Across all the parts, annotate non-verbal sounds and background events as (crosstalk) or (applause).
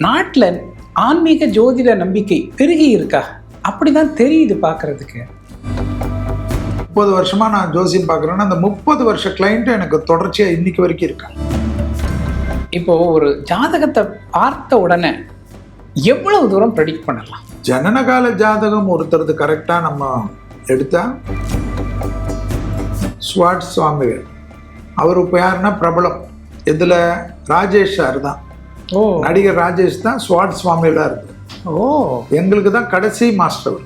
நாட்டில் ஆன்மீக ஜோதிட நம்பிக்கை பெருகி இருக்கா? அப்படிதான் தெரியுது பார்க்கறதுக்கு முப்பது வருஷமா நான் ஜோசியம் பார்க்குறேன்னா அந்த முப்பது வருஷ கிளைண்ட்டும் எனக்கு தொடர்ச்சியா இன்னைக்கு வரைக்கும் இருக்காங்க இப்போ ஒரு ஜாதகத்தை பார்த்த உடனே எவ்வளவு தூரம் ப்ரெடிக்ட் பண்ணலாம்? ஜனனகால ஜாதகம் ஒருத்தரது கரெக்டா நம்ம எடுத்தா? ஸ்வாட் சுவாமிகள். அவர் இப்போ யாருன்னா பிரபலம். இதுல ராஜேஷ் சார் தான். நடிகர் ராஜேஷ் தான் ஸ்வாட் சுவாமிகளா இருக்கு ஓ எங்களுக்கு தான் கடைசி மாஸ்டர்.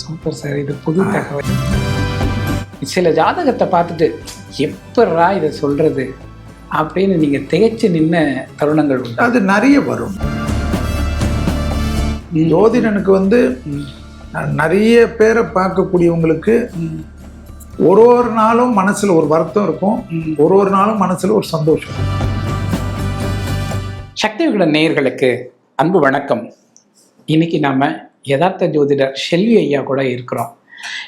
சூப்பர் சார் இது புது தகவல் சில ஜாதகத்தை பார்த்துட்டு எப்பட்றா இதை சொல்றது அப்படின்னு நீங்க திகைச்சு நின்ன தருணங்கள் உண்டா அது நிறைய வரும். ஜோதிடனுக்கு வந்து. நிறைய பேரை பார்க்கக்கூடியவங்களுக்கு. ஒரு ஒரு நாளும் மனசுல ஒரு வருத்தம் இருக்கும். ஒரு ஒரு நாளும் மனசுல ஒரு சந்தோஷம் இருக்கும். சக்தி விகட நேயர்களுக்கு அன்பு வணக்கம். இன்னைக்கு நாம யதார்த்த ஜோதிடர் செல்வி ஐயா கூட இருக்கிறோம்.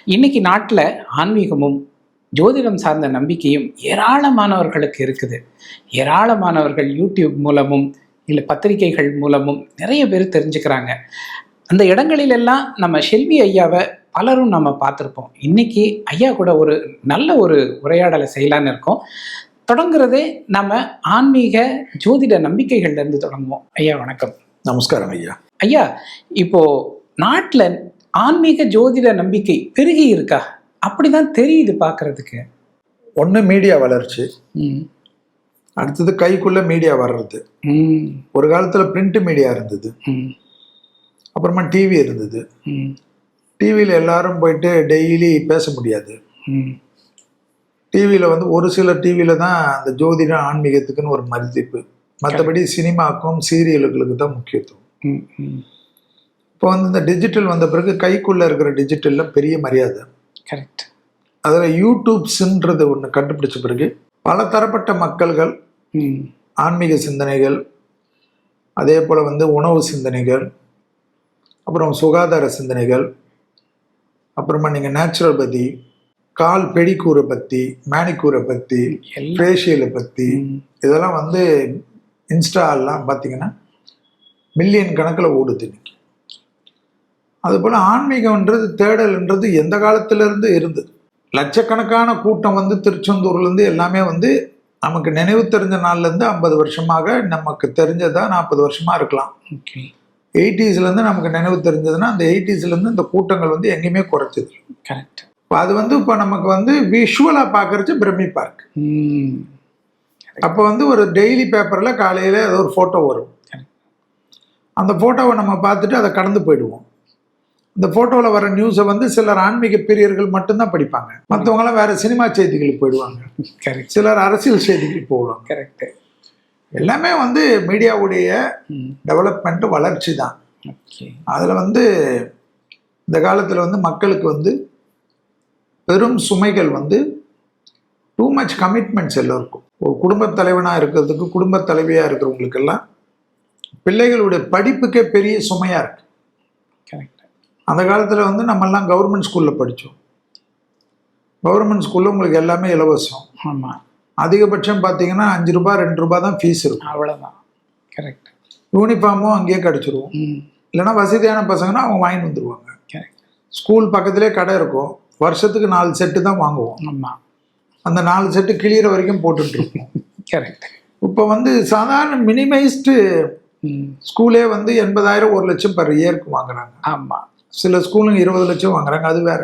இன்னைக்கு நாட்டில் ஆன்மீகமும் ஜோதிடம் சார்ந்த நம்பிக்கையும் ஏராளமானவர்களுக்கு இருக்குது. ஏராளமானவர்கள் யூடியூப் மூலமும் இல்லை பத்திரிகைகள் மூலமும் நிறைய பேர் தெரிஞ்சுக்கிறாங்க. அந்த இடங்களிலெல்லாம் நம்ம செல்வி ஐயாவை பலரும் நம்ம பார்த்துருப்போம். இன்னைக்கு ஐயா கூட ஒரு நல்ல ஒரு உரையாடலை செய்யலான்னு இருக்கோம். தொடங்குறதே நம்ம ஆன்மீக ஜோதிட நம்பிக்கைகள்ல இருந்து தொடங்குவோம். ஐயா வணக்கம். நமஸ்காரம் ஐயா. ஐயா இப்போ நாட்டில் ஆன்மீக ஜோதிட நம்பிக்கை பெருகி இருக்கா? அப்படிதான் தெரியுது பார்க்கறதுக்கு ஒன்று மீடியா வளர்ச்சி. ம். அடுத்தது கைக்குள்ள மீடியா வர்றது. ம். ஒரு காலத்துல பிரிண்ட் மீடியா இருந்தது. ம். அப்புறமா டிவி இருந்தது. ம். டிவியில் எல்லாரும் போயிட்டு டெய்லி பேச முடியாது. ம். டிவியில் வந்து ஒரு சில டிவியில் தான் அந்த ஜோதிட ஆன்மீகத்துக்குன்னு ஒரு மதிப்பு. மற்றபடி சினிமாக்கும் சீரியல்களுக்கு தான் முக்கியத்துவம். இப்போ வந்து இந்த டிஜிட்டல் வந்த பிறகு கைக்குள்ளே இருக்கிற டிஜிட்டலில் பெரிய மரியாதை. கரெக்ட் அதில் யூடியூப்ஸ்ன்றது ஒன்று கண்டுபிடிச்ச பிறகு பல தரப்பட்ட மக்கள்கள் ஆன்மீக சிந்தனைகள் அதே போல் வந்து உணவு சிந்தனைகள் அப்புறம் சுகாதார சிந்தனைகள் அப்புறமா நீங்கள் நேச்சுரோபதி கால் பெடிக்கூரை பற்றி மேனிக்கூரை பற்றி ஃபேஷியலை பற்றி இதெல்லாம் வந்து இன்ஸ்டாலாம் பார்த்தீங்கன்னா மில்லியன் கணக்கில் ஓடுது இன்னைக்கு. அதுபோல் ஆன்மீகம்ன்றது தேடல்ன்றது எந்த காலத்திலிருந்து இருந்தது? லட்சக்கணக்கான கூட்டம் வந்து திருச்செந்தூர்லேருந்து எல்லாமே வந்து நமக்கு நினைவு தெரிஞ்ச நாள்லேருந்து ஐம்பது வருஷமாக நமக்கு தெரிஞ்சதா நாற்பது வருஷமாக இருக்கலாம். ஓகே. எயிட்டிஸ்லேருந்து நமக்கு நினைவு தெரிஞ்சதுன்னா அந்த எயிட்டிஸ்லேருந்து இந்த கூட்டங்கள் வந்து எங்கேயுமே குறைச்சது கரெக்ட். அது வந்து இப்போ நமக்கு வந்து விஷுவலாக பார்க்கறச்சு பிரமிப்பா இருக்கு. அப்போ வந்து ஒரு டெய்லி பேப்பரில் காலையில் ஏதோ ஒரு ஃபோட்டோ வரும். அந்த ஃபோட்டோவை நம்ம பார்த்துட்டு அதை கடந்து போயிடுவோம். இந்த ஃபோட்டோவில் வர நியூஸை வந்து சிலர் ஆன்மீக பிரியர்கள் மட்டும்தான் படிப்பாங்க. மற்றவங்களாம் வேற சினிமா செய்திகளுக்கு போயிடுவாங்க. கரெக்ட் சிலர் அரசியல் செய்திகளுக்கு போடுவாங்க கரெக்ட் எல்லாமே வந்து மீடியாவுடைய ம். டெவலப்மெண்ட் வளர்ச்சி தான். அதில் வந்து இந்த காலத்தில் வந்து மக்களுக்கு வந்து பெரும் சுமைகள் வந்து டூ மச் கமிட்மெண்ட்ஸ் எல்லோருக்கும். ஒரு குடும்பத் தலைவனாக இருக்கிறதுக்கு குடும்பத் தலைவியாக இருக்கிறவங்களுக்கெல்லாம் பிள்ளைகளுடைய படிப்புக்கே பெரிய சுமையாக இருக்கு. கரெக்ட் அந்த காலத்தில் வந்து நம்மெல்லாம் கவர்மெண்ட் ஸ்கூலில் படித்தோம் கவர்மெண்ட் ஸ்கூலில் உங்களுக்கு எல்லாமே இலவசம். ஆமாம் அதிகபட்சம் பார்த்தீங்கன்னா அஞ்சு ரூபாய் ரெண்டு ரூபாய் தான் ஃபீஸ் இருக்கும். அவ்வளோதான் கரெக்ட் யூனிஃபார்மும் அங்கேயே கிடச்சிருவோம். இல்லைன்னா வசதியான பசங்கன்னா அவங்க வாங்கிட்டு வந்துடுவாங்க ஸ்கூல் பக்கத்திலே கடை இருக்கும். வருஷத்துக்கு நாலு செட்டு தான் வாங்குவோம். ஆமாம் அந்த நாலு செட்டு கிளியிற வரைக்கும் போட்டுட்டு இருப்போம். (laughs) கரெக்ட் இப்போ வந்து சாதாரண மினிமைஸ்டு ஸ்கூலே வந்து எண்பதாயிரம் ஒரு லட்சம் பர் இயருக்கு வாங்குறாங்க. ஆமாம் சில ஸ்கூலுங்க இருபது லட்சம் வாங்குறாங்க அது வேற.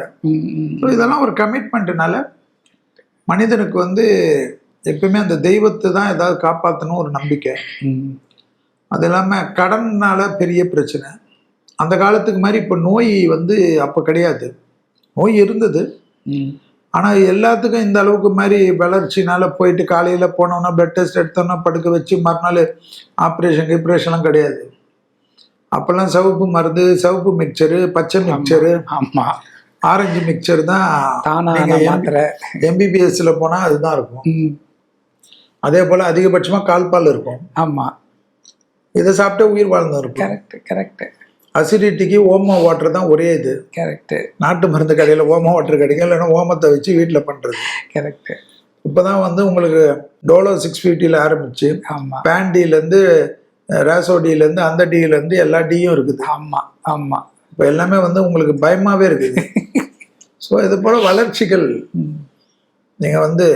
ஸோ இதெல்லாம் ஒரு கமிட்மெண்ட்னால மனிதனுக்கு வந்து எப்பவுமே அந்த தெய்வத்தை தான் ஏதாவது காப்பாற்றணும் ஒரு நம்பிக்கை. அது இல்லாமல் கடன்னால பெரிய பிரச்சனை. அந்த காலத்துக்கு மாதிரி இப்போ நோய் வந்து அப்போ கிடையாது. நோய் இருந்தது. ஆனால் எல்லாத்துக்கும் இந்த அளவுக்கு மாதிரி வளர்ச்சினால போயிட்டு காலையில் போனோம்னா பிளட் டெஸ்ட் எடுத்தோம்னா படுக்க வச்சு மறுநாள் ஆப்ரேஷன் கிப்ரேஷன்லாம் கிடையாது. அப்போல்லாம் சிவப்பு மருந்து சிவப்பு மிக்சரு பச்சை மிக்சரு ஆமாம் ஆரஞ்சு மிக்சர் தான் எம்பிபிஎஸ்ல போனால் அதுதான் இருக்கும். அதே போல் அதிகபட்சமாக கால்பால் இருக்கும். ஆமாம் இதை சாப்பிட்டா உயிர் வாழ்ந்து இருக்கும் கரெக்ட் கரெக்ட் அசிடிட்டிக்கு ஓம வாட்டர் தான் ஒரே இது. கரெக்ட் நாட்டு மருந்து கடையில் ஓம வாட்டர் கிடைக்கும் இல்லைன்னா ஓமத்தை வச்சு வீட்டில் பண்ணுறது கரெக்ட் இப்போ தான் வந்து உங்களுக்கு டோலோ சிக்ஸ் ஃபிஃப்டியில் ஆரம்பிச்சு ஆமாம் பேண்டிலேருந்து ரேசோடியிலேருந்து அந்த டீலேருந்து எல்லா டீயும் இருக்குது. ஆமா ஆமா. இப்போ எல்லாமே வந்து உங்களுக்கு பயமாகவே இருக்குது. ஸோ இது போல் வளர்ச்சிகள். நீங்கள் வந்து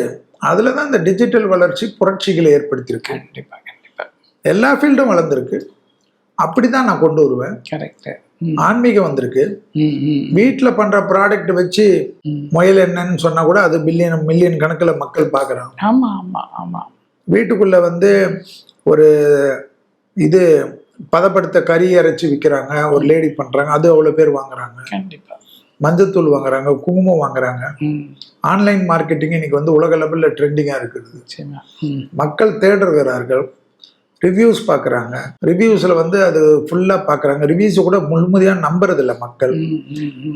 அதில் தான் இந்த டிஜிட்டல் வளர்ச்சி புரட்சிகளை ஏற்படுத்தியிருக்கு. கண்டிப்பா கண்டிப்பா. எல்லா ஃபீல்டும் வளர்ந்துருக்கு. அப்படி தான் நான் கொண்டு வருவேன். கரெக்ட் ஆன்மீகம் வந்திருக்கு. வீட்டில் பண்ணுற ப்ராடக்ட் வச்சு. முயல் என்னன்னு சொன்னால் கூட அது பில்லியன் மில்லியன் கணக்கில் மக்கள் பார்க்குறாங்க ஆமா ஆமா ஆமா. வீட்டுக்குள்ளே வந்து ஒரு இது பதப்படுத்த கறி அரைச்சி விற்கிறாங்க ஒரு லேடி பண்ணுறாங்க அது அவ்வளோ பேர் வாங்குறாங்க. கண்டிப்பா. மஞ்சத்தூள் வாங்குறாங்க குங்குமம் வாங்குறாங்க. ஆன்லைன் மார்க்கெட்டிங் இன்னைக்கு வந்து உலக லெவலில் ட்ரெண்டிங்காக இருக்குது. மக்கள் தேடுகிறார்கள் ரிவ்யூஸ் பார்க்குறாங்க ரிவ்யூஸில் வந்து அது ஃபுல்லாக பார்க்குறாங்க ரிவ்யூஸை கூட முழுமதியாக நம்புறதில்ல மக்கள்.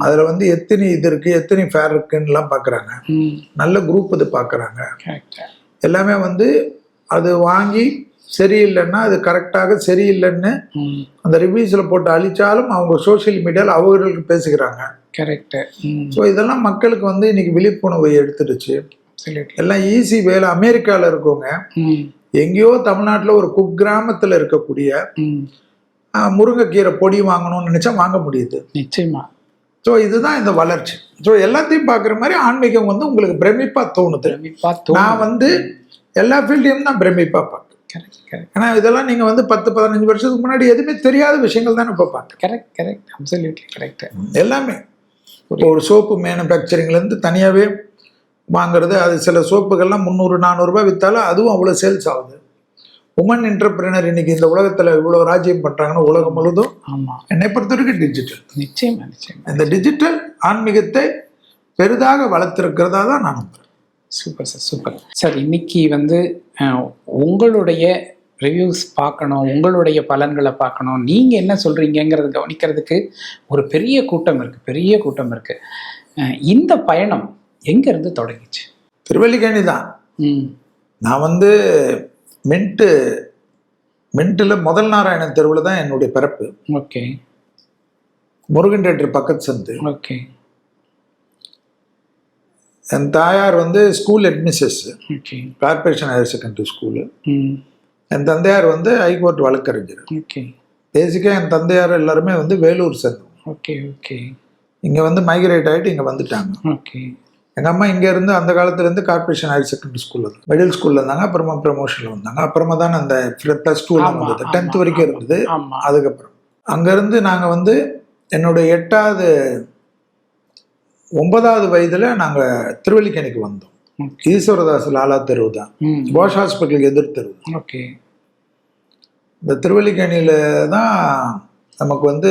அதில் வந்து எத்தனை இது இருக்குது எத்தனை ஃபேர் இருக்குன்னுலாம் பார்க்குறாங்க நல்ல குரூப் இது பார்க்குறாங்க எல்லாமே வந்து அது வாங்கி சரியில்லைன்னா அது கரெக்டாக சரியில்லைன்னு அந்த ரிவ்யூஸில் போட்டு அழிச்சாலும் அவங்க சோஷியல் மீடியாவில் அவர்களுக்கு பேசுகிறாங்க. கரெக்ட் ஸோ இதெல்லாம் மக்களுக்கு வந்து இன்னைக்கு விழிப்புணர்வை எடுத்துடுச்சு. எல்லாம் ஈஸி வேலை. அமெரிக்காவில் இருக்கவங்க எங்கேயோ தமிழ்நாட்டில் ஒரு குக்கிராமத்தில் இருக்கக்கூடிய முருங்கைக்கீரை பொடி வாங்கணும்னு நினச்சா வாங்க முடியுது. நிச்சயமா. ஸோ இதுதான் இந்த வளர்ச்சி. ஸோ எல்லாத்தையும் பார்க்குற மாதிரி ஆன்மீகம் வந்து உங்களுக்கு பிரமிப்பாக தோணுது. நான் வந்து எல்லா ஃபீல்டையும் தான் பிரமிப்பாக கரெக்ட் ஏன்னா இதெல்லாம் நீங்கள் வந்து பத்து பதினஞ்சு வருஷத்துக்கு முன்னாடி எதுவுமே தெரியாத விஷயங்கள் தானே இப்போ பார்க்குறேன் கரெக்ட் கரெக்ட் அப்சல்யூட்லி கரெக்ட் எல்லாமே. இப்போ ஒரு சோப்பு மேனுஃபேக்சரிங்லேருந்து தனியாகவே வாங்குறது. அது சில சோப்புகள்லாம் முந்நூறு நானூறுரூபா விற்றாலும் அதுவும் அவ்வளோ சேல்ஸ் ஆகுது. உமன் என்டர்பிரினர் இன்னைக்கு இந்த உலகத்தில் இவ்வளோ ராஜ்யம் பண்ணுறாங்கன்னு உலகம் முழுதும் ஆமா. என்னை பொறுத்த வரைக்கும் டிஜிட்டல் நிச்சயமா நிச்சயமா. இந்த டிஜிட்டல் ஆன்மீகத்தை பெரிதாக வளர்த்திருக்கிறதா தான் நான் நம்புறேன். சூப்பர் சார் சூப்பர் சார் இன்னைக்கு வந்து உங்களுடைய ரிவ்யூஸ் பார்க்கணும் உங்களுடைய பலன்களை பார்க்கணும். நீங்க என்ன சொல்றீங்கங்கிறத கவனிக்கிறதுக்கு ஒரு பெரிய கூட்டம் இருக்கு பெரிய கூட்டம் இருக்கு. அஹ், இந்த பயணம் எங்க இருந்து தொடங்கிச்சு? திருவல்லிக்கேணி தான். ம். நான் வந்து மின்ட்டு மின்ட்டில் முதல் நாராயணன் தெருவில் தான் என்னுடைய பிறப்பு. ஓகே. முருகன் தேட்டர் பக்கத்து சந்து. ஓகே. என் தாயார் வந்து school admissions. Corporation higher secondary school என் தந்தையார் வந்து ஹைகோர்ட் வழக்கறிஞர். ஓகே. பேசிக்காக என் தந்தையார் எல்லாருமே வந்து வேலூர் சேர்ந்தோம் ஓகே ஓகே. இங்கே வந்து மைக்ரேட் ஆகிட்டு இங்கே வந்துட்டாங்க. ஓகே. எங்கள் அம்மா இங்கே இருந்து அந்த காலத்துலேருந்து கார்பரேஷன் ஹையர் செகண்டரி ஸ்கூலில் மிடில் ஸ்கூலில் இருந்தாங்க அப்புறமா ப்ரமோஷனில் வந்தாங்க. அப்புறமா தான் அந்த ப்ளஸ் டூலாம் வந்தது. டென்த் வரைக்கும். இருந்தது. அதுக்கப்புறம் அங்கேருந்து நாங்கள் வந்து என்னுடைய எட்டாவது ஒன்பதாவது வயதில் நாங்கள் திருவல்லிக்கேணிக்கு வந்தோம். ஈஸ்வரதாஸ் லாலா தெருவு தான். போஷ் ஹாஸ்பிட்டலுக்கு எதிர் தெருவு ஓகே. இந்த திருவல்லிக்கேணியில் தான் நமக்கு வந்து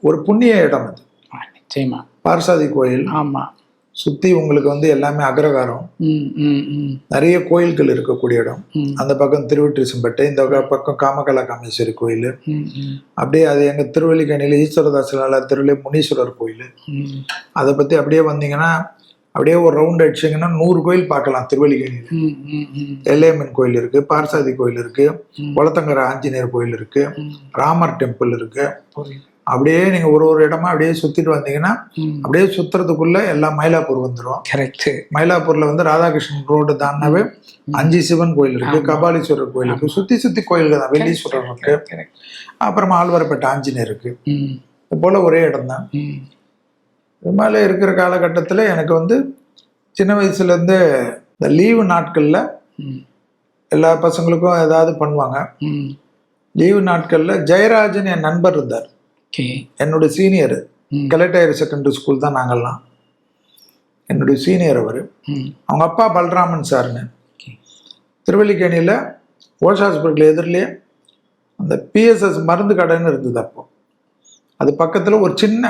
ஒரு புண்ணிய இடம் அது. நிச்சயமா. பார்சாதி கோயில். ஆமா. சுற்றி உங்களுக்கு வந்து எல்லாமே அக்ரகாரம். ம் ம் ம். நிறைய கோயில்கள் இருக்கக்கூடிய இடம். அந்த பக்கம் திருவெற்றிசம்பட்டு இந்த பக்கம் காமகலா காமேஸ்வரி கோயில். அப்படியே அது எங்கள் திருவல்லிக்கேணியில் ஈஸ்வரதாஸ் லாலா தெருவில் முனீஸ்வரர் கோயில் அதை பற்றி அப்படியே வந்தீங்கன்னா அப்படியே ஒரு ரவுண்ட் அடிச்சிங்கன்னா நூறு கோயில் பார்க்கலாம் திருவல்லிக்கேணியில். எல்லையம்மன் கோயில் இருக்குது பார்சாதி கோயில் இருக்குது ம். குளத்தங்கர ஆஞ்சநேயர் கோயில் இருக்குது ம். ராமர் டெம்பிள் புரியுது. அப்படியே நீங்கள் ஒரு ஒரு இடமா அப்படியே சுற்றிட்டு வந்தீங்கன்னா அப்படியே சுற்றுறதுக்குள்ளே எல்லாம் மயிலாப்பூர் வந்துடும் கரெக்ட் மயிலாப்பூரில் வந்து ராதாகிருஷ்ணன் ரோடு தாண்டாவே அஞ்சு சிவன் கோயில் இருக்கு. கபாலீஸ்வரர் கோயில் இருக்கு சுற்றி சுற்றி கோயில்கள் தான் வெள்ளீஸ்வரர் இருக்கு. அப்புறமா ஆழ்வார்பேட்டை ஆஞ்சநேயர் இருக்கு. இது போல ஒரே இடம் தான். இது மாதிரி இருக்கிற காலகட்டத்தில் எனக்கு வந்து சின்ன வயசுலேருந்து இந்த லீவு நாட்களில் எல்லா பசங்களுக்கும் ஏதாவது பண்ணுவாங்க. லீவு நாட்களில் ஜெயராஜன் என் நண்பர் இருந்தார். ஓகே என்னுடைய சீனியர் ம். கலெக்டர் செகண்டரி ஸ்கூல் தான் நாங்கள்லாம். என்னுடைய சீனியர் அவர். அவங்க அப்பா பல்ராமன் சார்னு திருவல்லிக்கேணியில் ஓஷ் ஹாஸ்பிட்டல் எதிரிலே அந்த பிஎஸ்எஸ் மருந்து கடைன்னு இருந்தது அப்போ. அது பக்கத்தில் ஒரு சின்ன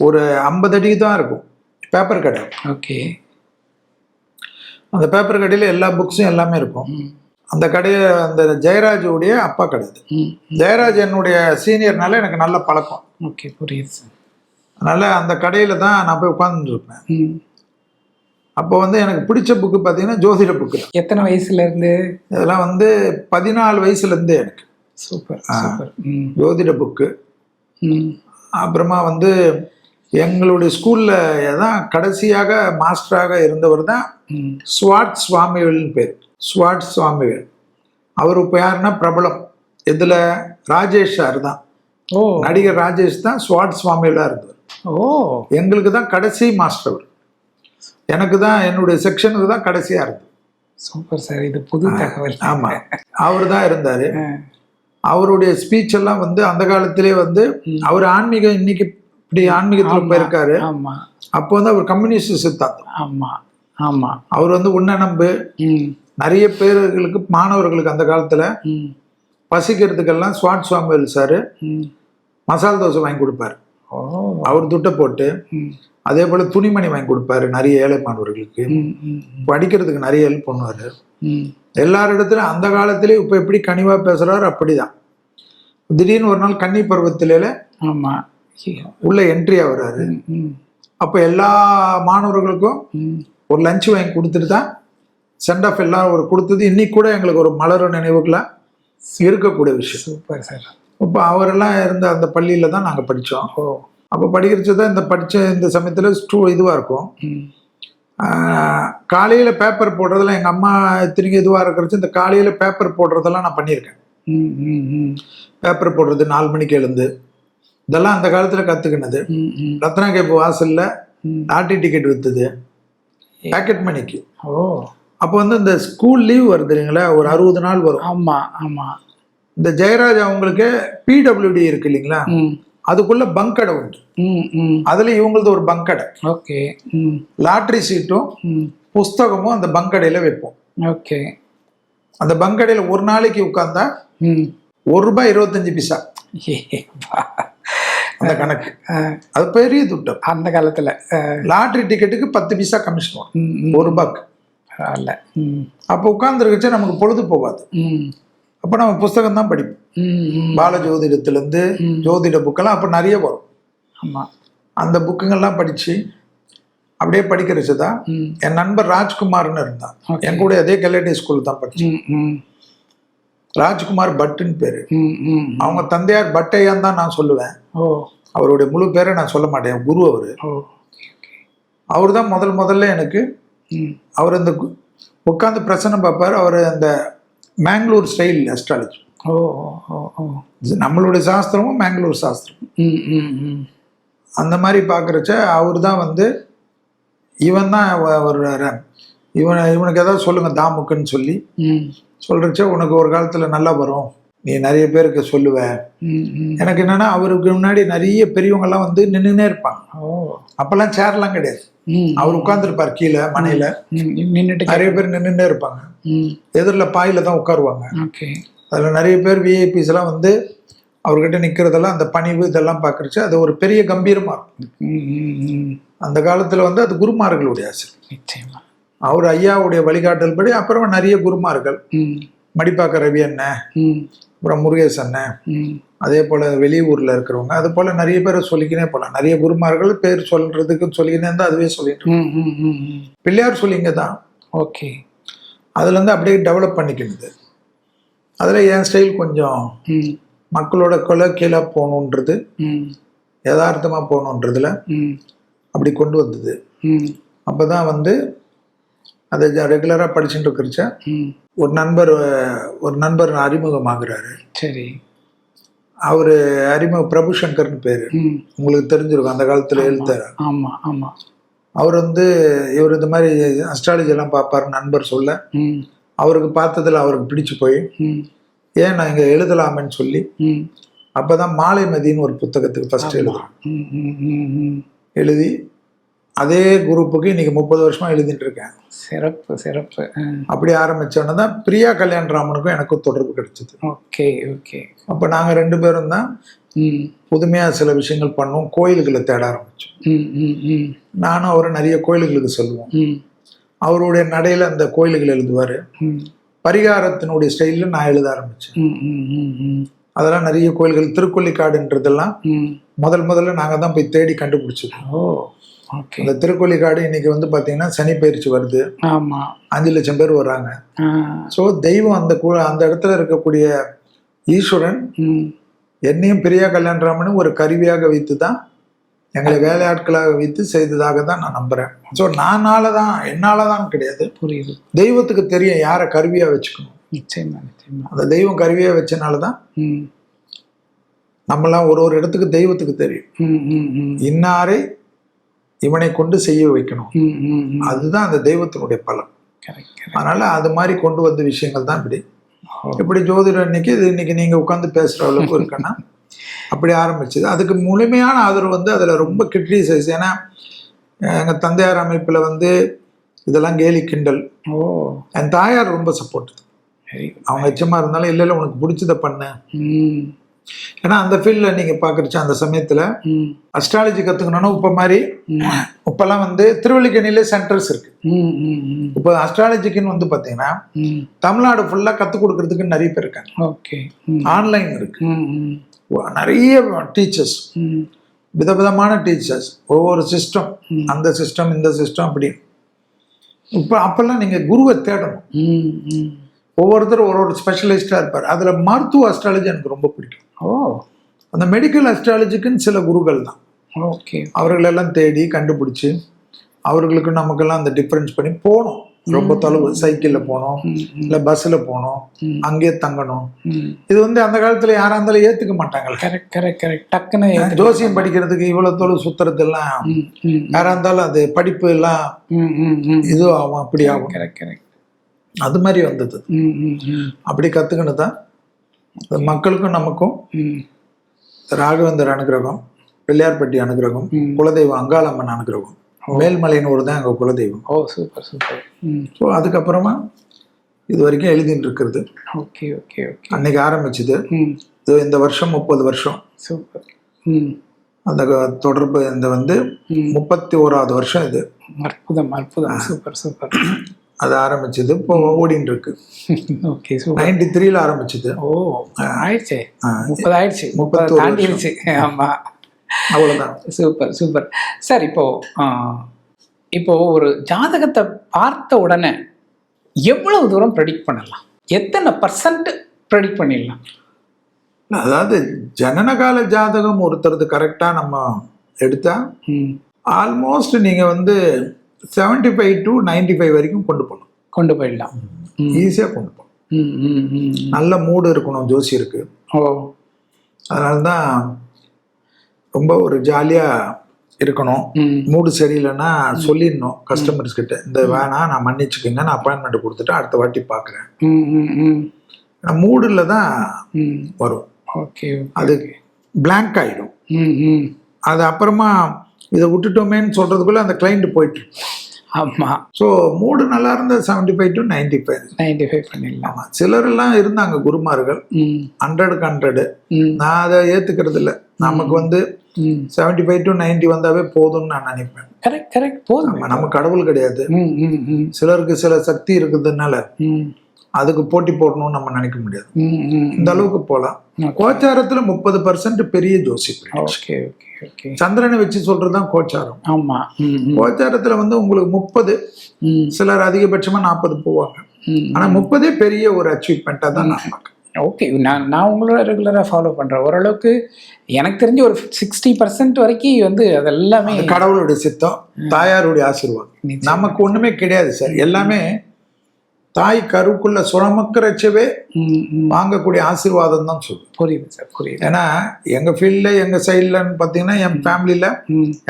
ஒரு ஐம்பது அடி தான் இருக்கும். பேப்பர் கடை. ஓகே அந்த பேப்பர் கடையில் எல்லா புக்ஸும் எல்லாமே இருக்கும். அந்த கடையை அந்த ஜெயராஜுடைய அப்பா கடை அது ஜெயராஜ் என்னுடைய சீனியர்னால எனக்கு நல்ல பழக்கம். ஓகே புரியுது சார். அதனால் அந்த கடையில் தான் நான் போய் உட்காந்துருப்பேன் அப்போ வந்து எனக்கு பிடிச்ச புக்கு பார்த்தீங்கன்னா ஜோதிட புக்கு தான். எத்தனை வயசுல இருந்து? இதெல்லாம் வந்து பதினாலு வயசுலேருந்தே எனக்கு. Super super. ஜோதிட புக்கு அப்புறமா வந்து எங்களுடைய ஸ்கூலில் தான் கடைசியாக மாஸ்டராக இருந்தவர் தான் ஸ்வாட் சுவாமிவேல்னு பேர். ஸ்வாட் சுவாமிவேல் அவர் இப்போ யாருன்னா பிரபலம். இதுல ராஜேஷ் சார் தான். ஓ. நடிகர் ராஜேஷ் தான் ஸ்வாட் சுவாமியெல்லாம் இருந்தார் ஓ. எங்களுக்கு தான் கடைசி மாஸ்டர் அவர். எனக்கு தான் என்னுடைய செக்ஷனுக்கு தான் கடைசியா இருந்தது. சூப்பர் சார் இது புது தகவல். ஆமா. அவர் தான் இருந்தாரு. அவருடைய ஸ்பீச் எல்லாம் வந்து அந்த காலத்திலே வந்து. அவர் ஆன்மீகம் இன்னைக்கு இப்படி ஆன்மீகத்துல. போயிருக்காரு. ஆமா. அப்போ வந்து அவர் கம்யூனிஸ்ட் சித்தாந்தம். ஆமா ஆமா. அவர் வந்து உன்ன நம்பு நிறைய பேர்களுக்கு மாணவர்களுக்கு அந்த காலத்துல பசிக்கிறதுக்கெல்லாம் ஸ்வாட் சுவாமிவேல் சார் மசால் தோசை வாங்கி கொடுப்பாரு. அவர் துட்டை போட்டு அதே போல துணிமணி வாங்கி கொடுப்பாரு நிறைய ஏழை மாணவர்களுக்கு. படிக்கிறதுக்கு நிறைய ஹெல்ப் பண்ணுவாரு. எல்லாரிடத்துலயும் அந்த காலத்திலே இப்ப எப்படி கனிவா பேசுறாரு அப்படிதான். திடீர்னு ஒரு நாள் கன்னி பருவத்தில ஆமா. ஐயோ. உள்ள என்ட்ரி ஆகுறாரு. அப்ப எல்லா மாணவர்களுக்கும் ஒரு லஞ்ச் வாங்கி கொடுத்துட்டு தான் சென்ட் ஆஃப் எல்லாம் ஒரு கொடுத்தது. இன்னைக்கு கூட எங்களுக்கு ஒரு மலரும் நினைவுகளா இருக்கக்கூடிய விஷயம். Super sir. இப்போ அவரெல்லாம் இருந்த அந்த பள்ளியில தான் நாங்க படிச்சோம். ஓ. அப்போ படிக்கிறது தான் இந்த படிச்ச இந்த சமயத்துல ஸ்டூ இதுவா இருக்கும். காலையில பேப்பர் போடுறதெல்லாம் எங்க அம்மா திரும்பி இதுவா இருக்கிறச்சு இந்த காலையில பேப்பர் போடுறதெல்லாம் நான் பண்ணியிருக்கேன். பேப்பர் போடுறது நாலு மணிக்கு எழுந்து. இதெல்லாம் அந்த காலத்துல ம் ரத்னா கேப் வாசல்ல லாட்டரி டிக்கெட் வித்துது. பேக்கெட் மணிக்கு. ஓ. அப்போ வந்து இந்த ஸ்கூல் லீவ் வருது இல்லைங்களா? ஒரு அறுபது நாள் வரும். ஆமா ஆமா. இந்த ஜெயராஜ் அவங்களுக்கு பிடபிள்யூடி இருக்கு இல்லைங்களா? ம். அதுக்குள்ள பங்கடை உண்டு. ம் ம். அதுல இவங்களது ஒரு பங்கடை ஓகே ம். லாட்டரி சீட்டும் புஸ்தகமும் அந்த பங்கடையில வைப்போம். ஓகே. அந்த பங்கடையில ஒரு நாளைக்கு உட்கார்ந்தா ம். ஒரு ரூபாய் இருபத்தஞ்சு பைசா. அந்த கணக்கு. அது பெரிய துட்டம் அந்த காலத்துல ஆ, லாட்டரி டிக்கெட்டுக்கு பத்து பைசா கமிஷன். ஒரு ரூபாய்க்கு ம். அப்போ உட்கார்ந்துருக்கச்சு நமக்கு பொழுது போகாது. அப்போ நம்ம புஸ்தகம் தான் படிப்போம். பால ஜோதிடத்திலேருந்து. ஜோதிட புக்கெல்லாம் அப்போ நிறைய வரும். ஆமா. அந்த புக்குங்கெல்லாம் படிச்சு அப்படியே படிக்கிறச்சு தான் என் நண்பர் ராஜ்குமார்னு இருந்தான். என் கூட அதே கல்லடி ஸ்கூல் தான் ம் ராஜ்குமார் பட்டுன்னு பேரு. அவங்க தந்தையார் பட்டையான் தான் நான் சொல்லுவேன். அவருடைய முழு பேரை நான் சொல்ல மாட்டேன். குரு அவரு. அவர் தான் முதல் முதல்ல எனக்கு அவர் அந்த உட்காந்து பிரசனம் பார்ப்பார். அவர் அந்த மேங்களூர் ஸ்டைல் அஸ்ட்ராலஜி ஓ நம்மளுடைய சாஸ்திரமும் மேங்களூர் சாஸ்திரம். அந்த மாதிரி பார்க்குறச்ச அவர் தான் வந்து இவன் தான் ஒரு இவன் இவனுக்கு ஏதாவது சொல்லுங்க தாமுக்குன்னு சொல்லி ம். சொல்றச்ச உனக்கு ஒரு காலத்துல நல்லா வரும். நீ நிறைய பேருக்கு சொல்லுவ. எனக்கு என்னன்னா அவருக்கு முன்னாடி நிறைய பெரியவங்க எல்லாம் வந்து நின்றுனே இருப்பாங்க. ஓ. அப்பெல்லாம் சேர்லாம் கிடையாது. அவர் உட்கார்ந்துருப்பார் கீழே மனையில. நின்றுட்டு நிறைய பேர் நின்றுனே இருப்பாங்க. எதிரில் பாயில தான் உட்காருவாங்க. அதுல நிறைய பேர் விஐபிஸ் எல்லாம் வந்து அவர்கிட்ட நிக்கிறதெல்லாம் அந்த பணிவு இதெல்லாம் பார்க்கறச்சு அது ஒரு பெரிய கம்பீரமா இருக்கும். அந்த காலத்துல வந்து அது குருமார்களுடைய ஆசை நிச்சயமா. அவர் ஐயாவுடைய வழிகாட்டல் படி அப்புறமா நிறைய குருமார்கள். ம். மடிப்பாக்க ரவி ம். அப்புறம் முருகேச் அண்ணன் அதே போல வெளியூர்ல இருக்கிறவங்க அது போல நிறைய பேரை சொல்லிக்கினே போகலாம் நிறைய குருமார்கள் பேர் சொல்றதுக்கு சொல்லிக்கினே இருந்தா அதுவே சொல்லிட்டு பிள்ளையார் சொல்லிங்க தான். ஓகே. அதுல இருந்து அப்படியே டெவலப் பண்ணிக்கினது. அதுல என் ஸ்டைல் கொஞ்சம் ம். மக்களோட கொலை கீழே போகணுன்றது ம். யதார்த்தமா போகணுன்றதுல ம். அப்படி கொண்டு வந்தது. ம். அப்பதான் வந்து அதை ரெகுலராக படிச்சுட்டு இருக்கிறச்ச ஒரு நண்பர் ஒரு நண்பர் அறிமுகமாகிறாரு. சரி. அவர் அறிமுக பிரபு சங்கர்னு பேர். உங்களுக்கு தெரிஞ்சிருக்கும் அந்த காலத்தில் எழுத்தார் ஆமா ஆமா. அவர் வந்து இவர் இந்த மாதிரி அஸ்ட்ராலஜி எல்லாம் பார்ப்பாரு நண்பர் சொல்ல அவருக்கு பார்த்ததுல அவருக்கு பிடிச்சு போய் ஏன் நான் இங்கே எழுதலாமேன்னு சொல்லி ம். அப்பதான் மாலை மதின்னு ஒரு புத்தகத்துக்கு ஃபர்ஸ்ட் எழுதுறேன். எழுதி அதே குரூப்புக்கு இன்னைக்கு முப்பது வருஷமா எழுதிட்டு இருக்கேன் சிறப்பு. சிறப்பு அப்படி ஆரம்பிச்சோன்னே தான் பிரியா கல்யாணராமனுக்கும் எனக்கும் தொடர்பு கிடைச்சது. Okay okay. அப்போ நாங்கள் ரெண்டு பேரும் தான் ம். புதுமையாக சில விஷயங்கள் பண்ணோம் கோயில்களை தேட ஆரம்பிச்சோம். ம் ம் ம். நானும் அவரும் நிறைய கோயில்களுக்கு சொல்லுவோம் அவருடைய நடையில் அந்த கோயில்கள் எழுதுவார். பரிகாரத்தினுடைய ஸ்டைலில் நான் எழுத ஆரம்பித்தேன் அதெல்லாம் நிறைய கோயில்கள் திருக்கொல்லிக்காடுன்றதெல்லாம் முதல் முதல்ல நாங்கள் தான் போய் தேடி கண்டுபிடிச்சோம் ஓ. அந்த திருக்கொல்லிக்காடு இன்னைக்கு வந்து பார்த்தீங்கன்னா சனி பயிற்சி வருது. ஆமா. அஞ்சு லட்சம் பேர் வர்றாங்க. ஸோ தெய்வம் அந்த அந்த இடத்துல இருக்கக்கூடிய ஈஸ்வரன் ம். என்னையும் பிரியா கல்யாணராமனும் ஒரு கருவியாக வைத்து தான் எங்களை வேலையாட்களாக வைத்து செய்ததாக தான் நான் நம்புறேன். ஸோ நானால தான் என்னால தான் கிடையாது. புரியுது. தெய்வத்துக்கு தெரியும் யாரை கருவியாக வச்சுக்கணும். நிச்சயமா நிச்சயமா. அந்த தெய்வம் கருவியை வச்சனால தான் ம். நம்மலாம் ஒரு ஒரு இடத்துக்கு தெய்வத்துக்கு தெரியும். ம் ம் ம். இன்னாரை இவனை கொண்டு செய்ய வைக்கணும். அதுதான் அந்த தெய்வத்தினுடைய கரெக்ட் அதனால அது மாதிரி கொண்டு வந்த விஷயங்கள் தான் இப்படி. இப்படி ஜோதிடம் இன்னைக்கு இது இன்னைக்கு நீங்க உட்காந்து பேசுற அளவுக்கு இருக்குன்னா அப்படி ஆரம்பிச்சது. அதுக்கு முழுமையான ஆதரவு வந்து அதுல ரொம்ப கிரிட்டிசைஸ் ஏன்னா அஹ், எங்க தந்தையார் அமைப்புல வந்து இதெல்லாம் கேலி கிண்டல். ஓ. என் தாயார் ரொம்ப சப்போர்ட் அவங்க எச்சமா இருந்தாலும் இல்லை இல்லை உனக்கு பிடிச்சத பண்ணு. ஏன்னா அந்த ஃபீல்டில் நீங்கள் பார்க்குறச்சு அந்த சமயத்தில் ம். அஸ்ட்ராலஜி கற்றுக்கணும்னா இப்போ மாதிரி இப்போல்லாம் வந்து திருவள்ளிக்கணியிலே சென்டர்ஸ் இருக்கு. ம் ம் ம். இப்போ அஸ்ட்ராலஜிக்குன்னு வந்து பார்த்தீங்கன்னா தமிழ்நாடு ஃபுல்லாக கற்றுக் கொடுக்கறதுக்கு நிறைய பேர் இருக்காங்க. ஓகே. ஆன்லைன் இருக்கு. நிறைய டீச்சர்ஸ் ம். விதவிதமான டீச்சர்ஸ் ஒவ்வொரு சிஸ்டம். அந்த சிஸ்டம் இந்த சிஸ்டம் அப்படி. இப்போ அப்போல்லாம் நீங்கள் குருவை தேடணும். ஒவ்வொருத்தரும் ஒரு ஒரு ஸ்பெஷலிஸ்டாக இருப்பார். அதில் மருத்துவ அஸ்ட்ராலஜி எனக்கு ரொம்ப பிடிக்கும். ஓ. அந்த மெடிக்கல் அஸ்ட்ராலஜிக்குன்னு சில குருக்கள் தான் ஓகே. அவர்களெல்லாம் தேடி கண்டுபிடிச்சு அவர்களுக்கு நமக்கெல்லாம் அந்த டிஃப்ரென்ஸ் பண்ணி போனோம். ரொம்ப தொலைவு சைக்கிளில் போனோம் இல்லை பஸ்ஸில் போனோம். அங்கேயே தங்கணும். இது வந்து அந்த காலத்தில் யாராக இருந்தாலும் ஏற்றுக்க மாட்டாங்கல்ல. கரெக்ட் கரெக்ட் கரெக்ட் டக்குன்னு ஜோசியம் படிக்கிறதுக்கு இவ்வளோ தொழில் சுத்துறதெல்லாம் யாராக இருந்தாலும் அது படிப்பு எல்லாம் இது ஆகும் அப்படி ஆகும் கரெக்ட் கரெக்ட் அது மாதிரி வந்தது. அப்படி கற்றுக்கின்னு தான் மக்களுக்கும் நமக்கும் ராகவேந்தர் அனுகிரகம் பிள்ளையார்பட்டி அனுகிரகம். குலதெய்வம் அங்காளம்மன் அனுகிரகம். மேல்மலைன்னு ஒரு தான் எங்கள் குலதெய்வம். ஓ சூப்பர் சூப்பர் ஸோ அதுக்கப்புறமா இது வரைக்கும் எழுதிட்டு இருக்கிறது. ஓகே ஓகே ஓகே அன்னைக்கு ஆரம்பிச்சது. இது இந்த வருஷம் முப்பது வருஷம். சூப்பர் அந்த தொடர்பு இந்த வந்து முப்பத்தி ஓராவது வருஷம் இது. அற்புதம் அற்புதம். சூப்பர் சூப்பர் அது ஆரம்பிச்சது இப்போ ஓடின்னு இருக்கு ஓகே சூப்பர். நைன்டி த்ரீல ஆரம்பிச்சது. ஓ ஆயிடுச்சு. முப்பது ஆயிடுச்சு. முப்பது தாண்டிடுச்சு. ஆமா. அவ்வளவுதான். Super super. சார் இப்போ இப்போ ஒரு ஜாதகத்தை பார்த்த உடனே எவ்வளவு தூரம் ப்ரெடிக்ட் பண்ணலாம்? எத்தனை பர்சன்ட் ப்ரெடிக்ட் பண்ணிடலாம்? அதாவது ஜனனகால ஜாதகம் ஒருத்தரது கரெக்டா நம்ம எடுத்தா ஆல்மோஸ்ட் நீங்க வந்து seventy five to ninety five வரைக்கும் கொண்டு போகலாம் கொண்டு போயிடலாம். ஈஸியாக கொண்டு போகலாம். நல்ல மூடு இருக்கணும் ஜோசியருக்கு ஓ. அதனால தான் ரொம்ப ஒரு ஜாலியாக இருக்கணும். மூடு சரியில்லைன்னா சொல்லிடணும் கஸ்டமர்ஸ் கிட்ட. இந்த வேணாம் நான் மன்னிச்சுக்கோங்க நான் அப்பாயின்மெண்ட் கொடுத்துட்டு அடுத்த வாட்டி பார்க்குறேன் மூடில் தான் வரும். ஓகே அது blank ஆகிடும் அது அப்புறமா இதை விட்டுட்டோமேன்னு சொல்கிறதுக்குள்ளே அந்த கிளைண்ட் போயிட்டு ஆமாம் ஸோ மூடு நல்லா இருந்தால் seventy five to ninety five ninety five பண்ணிடலாம் சிலரெல்லாம் இருந்தாங்க குருமார்கள். ஹண்ட்ரடுக்கு ஹண்ட்ரடு நான் அதை ஏற்றுக்கிறது இல்லை. நமக்கு வந்து ம். செவன்டி ஃபைவ் டு நைன்டி வந்தாவே போதும்னு நான் நினைப்பேன். கரெக்ட் கரெக்ட் போதும். நம்ம கடவுள் கிடையாது. சிலருக்கு சில சக்தி இருக்கிறதுனால ம். அதுக்கு போட்டி போடணும்னு நம்ம நினைக்க முடியாது. இந்த அளவுக்கு போகலாம் கோச்சாரத்துல முப்பது பர்சன்ட் பெரிய ஜோசி ஓகே ஓகே ஓகே. சந்திரனை வச்சு சொல்றதுதான் கோச்சாரம். ஆமா கோச்சாரத்துல வந்து உங்களுக்கு முப்பது சிலர் அதிகபட்சமா நாற்பது போவாங்க. ஆனா முப்பதே பெரிய ஒரு அச்சீவ்மெண்ட்டாக தான் நான் பார்க்கறேன். ஓகே நான் நான் உங்களோட ரெகுலராக ஃபாலோ பண்ணுறேன் ஓரளவுக்கு எனக்கு தெரிஞ்ச ஒரு சிக்ஸ்டி பர்சன்ட் வரைக்கும் வந்து அது எல்லாமே அது கடவுளுடைய சித்தம் தாயாருடைய ஆசீர்வாதம். நமக்கு ஒண்ணுமே கிடையாது சார். எல்லாமே தாய் கருக்குள்ள சுரமக்கிறச்சவே வாங்கக்கூடிய ஆசீர்வாதம் தான் சொல்லுவேன் புரியுது சார் புரியுது. ஏன்னா எங்க ஃபீல்ட்ல எங்க சைட்லன்னு பார்த்தீங்கன்னா என் ஃபேமிலியில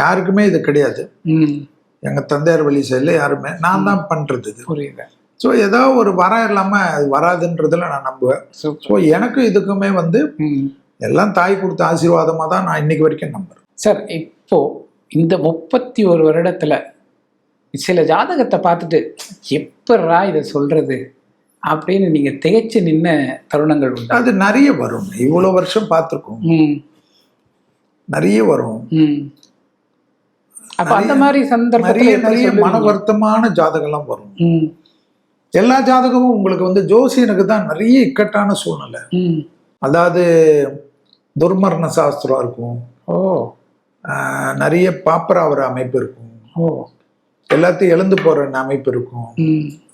யாருக்குமே இது கிடையாது. ம். எங்க தந்தையார் வழி சைடில் யாருமே. நான் தான் பண்றது இது. புரியுது. ஸோ ஏதோ ஒரு வரம் இல்லாம அது வராதுன்றதுல நான் நம்புவேன். ஸோ எனக்கு இதுக்குமே வந்து எல்லாம் தாய் கொடுத்த ஆசீர்வாதமா தான் நான் இன்னைக்கு வரைக்கும் நம்புறேன். சார் இப்போ இந்த முப்பத்தி ஒரு வருடத்துல சில ஜாதகத்தை பார்த்துட்டு எப்பட்றா இதை சொல்றது? அப்படின்னு நீங்க திகைச்சு நின்ன தருணங்கள் உண்டா? அது நிறைய வரும். இவ்வளோ வருஷம் பார்த்துருக்கோம். நிறைய வரும். அப்ப அந்த மாதிரி சந்தர்ப்பத்துல நிறைய எப்படி நிறைய மன? வருத்தமான ஜாதகம்லாம் வரும். எல்லா ஜாதகமும் உங்களுக்கு வந்து ஜோசியனுக்கு தான் நிறைய இக்கட்டான சூழ்நிலை. அதாவது துர்மரண சாஸ்திரம் இருக்கும். ஓ. ஆஹ் நிறைய பாப்பராவர அமைப்பு இருக்கும். ஓ. எல்லாத்தையும் எழுந்து போற அமைப்பு இருக்கும்.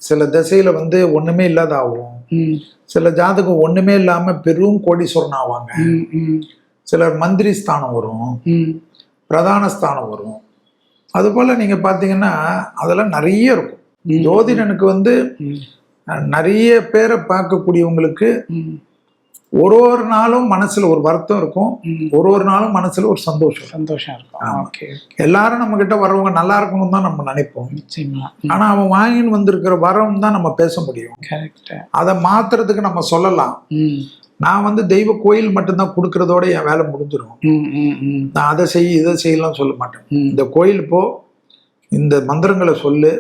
சில திசையில வந்து ஒண்ணுமே இல்லாத ஆகும் சில ஜாதகம் ஒண்ணுமே இல்லாம பெரும் கோடீஸ்வரன் ஆவாங்க. சிலர் மந்திரி ஸ்தானம் வரும். பிரதான ஸ்தானம் வரும். அது போல நீங்க பாத்தீங்கன்னா அதெல்லாம் நிறைய இருக்கும். ஜோதிடனுக்கு வந்து நிறைய பேரை பார்க்கக்கூடியவங்களுக்கு ஒரு ஒரு நாளும் மனசுல ஒரு வருத்தம் இருக்கும். ஒரு ஒரு நாளும் மனசுல ஒரு சந்தோஷம். சந்தோஷம் இருக்கும். எல்லாரும் நம்ம கிட்ட வரவங்க நல்லா இருக்கணும் தான் நம்ம நினைப்போம். நிச்சயமா. ஆனா அவன் வாங்கின்னு வந்திருக்கிற வரம் தான் நம்ம பேச முடியும். அதை மாத்துறதுக்கு நம்ம சொல்லலாம். நான் வந்து தெய்வ கோயில் மட்டும்தான் கொடுக்கறதோட என் வேலை முடிஞ்சிடும் நான் அதை செய் இதை செய்யலாம் சொல்ல மாட்டேன். இந்த கோயில் போ இந்த மந்திரங்களை சொல்லு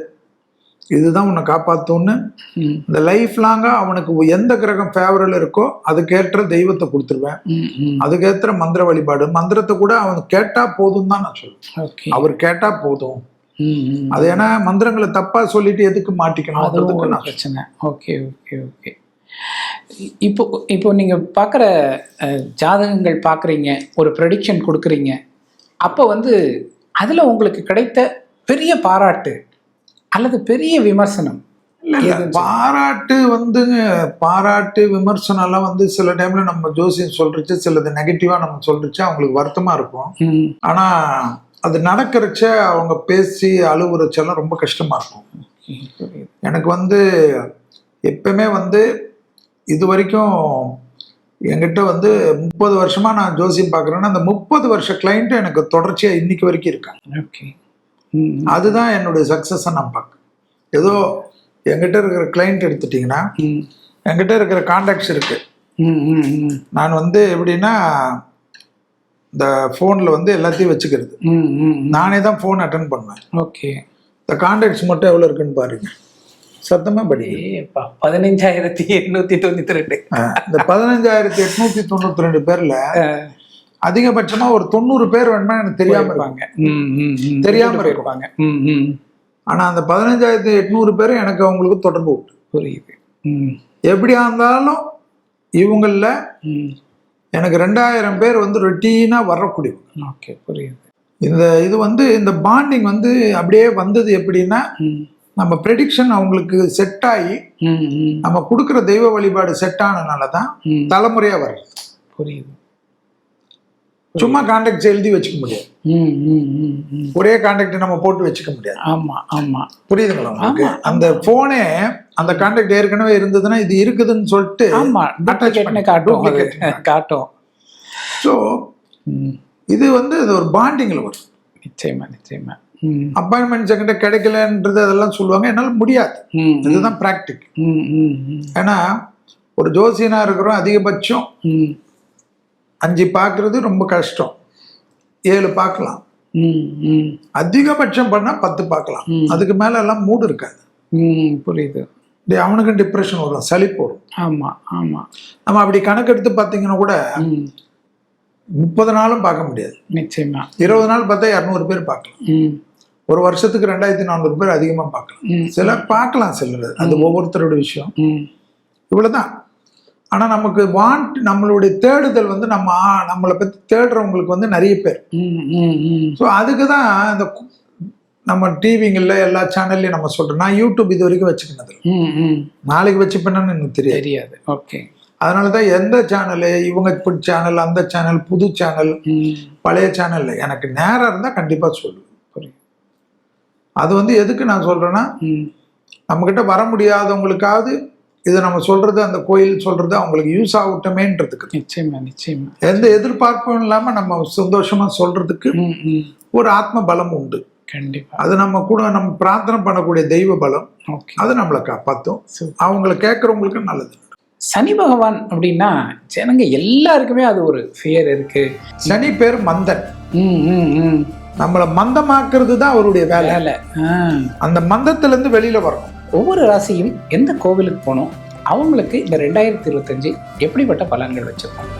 இதுதான் உன்னை காப்பாத்தும்னு. ம். இந்த லைஃப் லாங்கா அவனுக்கு எந்த கிரகம் ஃபேவரல் இருக்கோ அதுக்கேற்ற தெய்வத்தை கொடுத்துருவேன். அதுக்கேற்ற மந்திர வழிபாடு. மந்திரத்தை கூட அவன் கேட்டா போதும் தான் நான் சொல்லுவேன் அவர் கேட்டா போதும். அது ஏன்னா மந்திரங்களை தப்பா சொல்லிட்டு எதுக்கு மாட்டிக்கணும்? ஒரு நான் பிரச்சனை. Okay okay okay. இப்போ இப்போ நீங்கள் பார்க்குற ஜாதகங்கள் பார்க்குறீங்க ஒரு ப்ரெடிக்ஷன் கொடுக்குறீங்க. அப்போ வந்து அதில் உங்களுக்கு கிடைத்த பெரிய பாராட்டு அல்லது பெரிய விமர்சனம். பாராட்டு வந்து பாராட்டு விமர்சனம் எல்லாம் வந்து சில டைம்ல நம்ம ஜோசியம் சொல்றச்சு சிலது நெகட்டிவா நம்ம சொல்றச்சு அவங்களுக்கு வருத்தமா இருக்கும். ஆனா அது நடக்கிறச்ச அவங்க பேசி அழுவுறச்செல்லாம் ரொம்ப கஷ்டமா இருக்கும். எனக்கு வந்து எப்பவுமே வந்து இது வரைக்கும் என்கிட்ட வந்து முப்பது வருஷமா நான் ஜோசியம் பார்க்குறேன்னா அந்த முப்பது வருஷ கிளைண்ட்டு எனக்கு தொடர்ச்சியா இன்னைக்கு வரைக்கும் இருக்காங்க. ஓகே. அதுதான் என்னுடைய சக்ஸஸை நான் பார்க்குறேன் ஏதோ என்கிட்ட இருக்கிற கிளைண்ட் எடுத்துட்டிங்கன்னா என்கிட்ட இருக்கிற காண்டாக்ட்ஸ் இருக்கு. நான் வந்து எப்படின்னா இந்த ஃபோனில் வந்து எல்லாத்தையும் வச்சுக்கிறது. நானே தான் ஃபோன் அட்டன் பண்ணுவேன். ஓகே. இந்த காண்டாக்ட்ஸ் மட்டும் எவ்வளோ இருக்குன்னு பாருங்க. சத்தமாக ஏப்பா பதினஞ்சாயிரத்தி எண்ணூற்றி தொண்ணூற்றி ரெண்டு. இந்த பதினஞ்சாயிரத்தி எட்நூத்தி தொண்ணூத்தி ரெண்டு பேர்ல அதிகபட்சமா ஒரு தொண்ணூறு பேர் வேணுமா எனக்கு தெரியாம இருப்பாங்க. ம் ம் ம் தெரியாம ம் ஆனா அந்த பதினஞ்சாயிரத்தி எட்நூறு பேரும் எனக்கு அவங்களுக்கு தொடர்பு உண்டு. புரியுது. ம். எப்படியா இருந்தாலும் இவங்கள ம். எனக்கு ரெண்டாயிரம் பேர் வந்து ரொட்டீனா வரக்கூடியவங்க ஓகே புரியுது. இந்த இது வந்து இந்த பாண்டிங் வந்து அப்படியே வந்தது எப்படின்னா நம்ம ப்ரெடிக்ஷன் அவங்களுக்கு செட் ஆகி நம்ம கொடுக்குற தெய்வ வழிபாடு செட் ஆனதுனால தான் ம். தலைமுறையா வருது புரியுது. சும்மா கான்டாக்ட்ஸ் எழுதி வச்சுக்க முடியாது. ம் ம் ம் ம். ஒரே கான்டாக்ட் நம்ம போட்டு வச்சுக்க முடியாது. ஆமா ஆமா. புரியுதுங்களா உங்களுக்கு? அந்த போனே அந்த கான்டாக்ட் ஏற்கனவே இருந்ததுன்னா இது இருக்குதுன்னு சொல்லிட்டு ஆமா காட்டும். காட்டும். ஸோ இது வந்து இது ஒரு பாண்டிங்ல வரும். நிச்சயமா நிச்சயமா. அப்பாயின்மெண்ட் என்கிட்ட கிடைக்கலன்றது அதெல்லாம் சொல்லுவாங்க. என்னால் முடியாது. இதுதான் ப்ராக்டிக் ம் ம் ம். ஏன்னா ஒரு ஜோசியனா இருக்கிறோம் அதிகபட்சம் ம். அஞ்சு பார்க்கறது ரொம்ப கஷ்டம். ஏழு பார்க்கலாம் ம் ம். அதிகபட்சம் பண்ணா பத்து பார்க்கலாம். அதுக்கு மேல எல்லாம் மூடு இருக்காது. ம் புரியுது. அவனுக்கும் டிப்ரெஷன் வரும் சலிப்பு வரும் ஆமா ஆமா. நம்ம அப்படி கணக்கெடுத்து பார்த்தீங்கன்னா கூட முப்பது நாளும் பார்க்க முடியாது. நிச்சயமா. இருபது நாள் பார்த்தா இரநூறு பேர் பார்க்கலாம். ம். ஒரு வருஷத்துக்கு ரெண்டாயிரத்தி நானூறு பேர் அதிகமாக பார்க்கலாம். ம். சிலர் பார்க்கலாம் சிலர். அது ஒவ்வொருத்தரோட விஷயம். ம். இவ்வளவுதான் ஆனா நமக்கு வாண்ட் நம்மளுடைய தேடுதல் வந்து நம்ம நம்மளை பத்தி தேடுறவங்களுக்கு வந்து நிறைய பேர். ஸோ அதுக்கு தான் இந்த நம்ம டிவிங்களில் எல்லா சேனல்லையும் நம்ம சொல்றோம். நான் யூடியூப் இது வரைக்கும் வச்சுக்கினது நாளைக்கு வச்சுப்பேன்னு எனக்கு தெரியாது. தெரியாது. ஓகே. அதனால தான் எந்த சேனலு இவங்க சேனல் அந்த சேனல் புது சேனல் பழைய சேனல் எனக்கு நேரம் இருந்தால் கண்டிப்பாக சொல்லுவேன். அது வந்து எதுக்கு நான் சொல்றேன்னா ம். நம்மக்கிட்ட வர முடியாதவங்களுக்காவது இதை நம்ம சொல்றது அந்த கோயில் சொல்றது அவங்களுக்கு யூஸ் ஆகட்டுமேன்றதுக்கு நிச்சயமா நிச்சயமா. எந்த எதிர்பார்ப்பும் இல்லாம நம்ம சந்தோஷமா சொல்றதுக்கு ஒரு ஆத்ம பலம் உண்டு. கண்டிப்பா. அது நம்ம கூட நம்ம பிரார்த்தனை பண்ணக்கூடிய தெய்வ பலம். அது நம்மளை காப்பாற்றும். அவங்கள கேட்குறவங்களுக்கு நல்லது. சனி பகவான் அப்படின்னா ஜனங்க எல்லாருக்குமே அது ஒரு ஃபியர் இருக்கு. சனி பேர் மந்தன். நம்மளை மந்தமாக்குறது தான் அவருடைய வேலை. அந்த மந்தத்துல இருந்து வெளியில வரணும். ஒவ்வொரு ராசியும் எந்த கோவிலுக்கு போகணும்? அவங்களுக்கு இந்த ரெண்டாயிரத்தி இருபத்தஞ்சு எப்படிப்பட்ட பலன்கள் வச்சுருக்கோம்